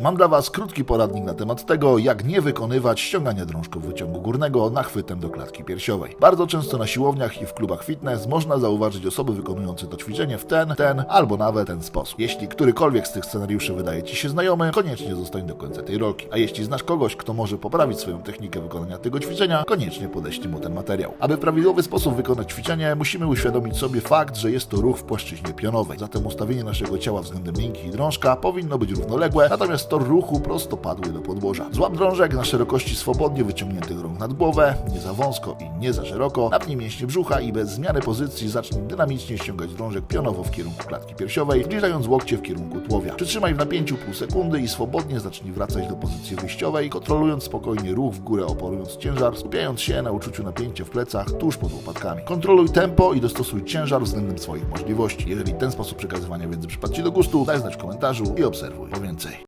Mam dla Was krótki poradnik na temat tego, jak nie wykonywać ściągania drążków wyciągu górnego nachwytem do klatki piersiowej. Bardzo często na siłowniach i w klubach fitness można zauważyć osoby wykonujące to ćwiczenie w ten, ten albo nawet ten sposób. Jeśli którykolwiek z tych scenariuszy wydaje Ci się znajomy, koniecznie zostań do końca tej rolki. A jeśli znasz kogoś, kto może poprawić swoją technikę wykonania tego ćwiczenia, koniecznie podeślij mu ten materiał. Aby w prawidłowy sposób wykonać ćwiczenie, musimy uświadomić sobie fakt, że jest to ruch w płaszczyźnie pionowej. Zatem ustawienie naszego ciała względem linki i drążka powinno być równoległe, natomiast tor ruchu prostopadły do podłoża. Złap drążek na szerokości swobodnie wyciągniętych rąk nad głowę, nie za wąsko i nie za szeroko, napnij mięśnie brzucha i bez zmiany pozycji zacznij dynamicznie ściągać drążek pionowo w kierunku klatki piersiowej, zbliżając łokcie w kierunku tułowia. Przytrzymaj w napięciu pół sekundy i swobodnie zacznij wracać do pozycji wyjściowej, kontrolując spokojnie ruch w górę oporując ciężar, skupiając się na uczuciu napięcia w plecach tuż pod łopatkami. Kontroluj tempo i dostosuj ciężar względem swoich możliwości. Jeżeli ten sposób przekazywania wiedzy przypadł Ci do gustu, daj znać w komentarzu i obserwuj po więcej.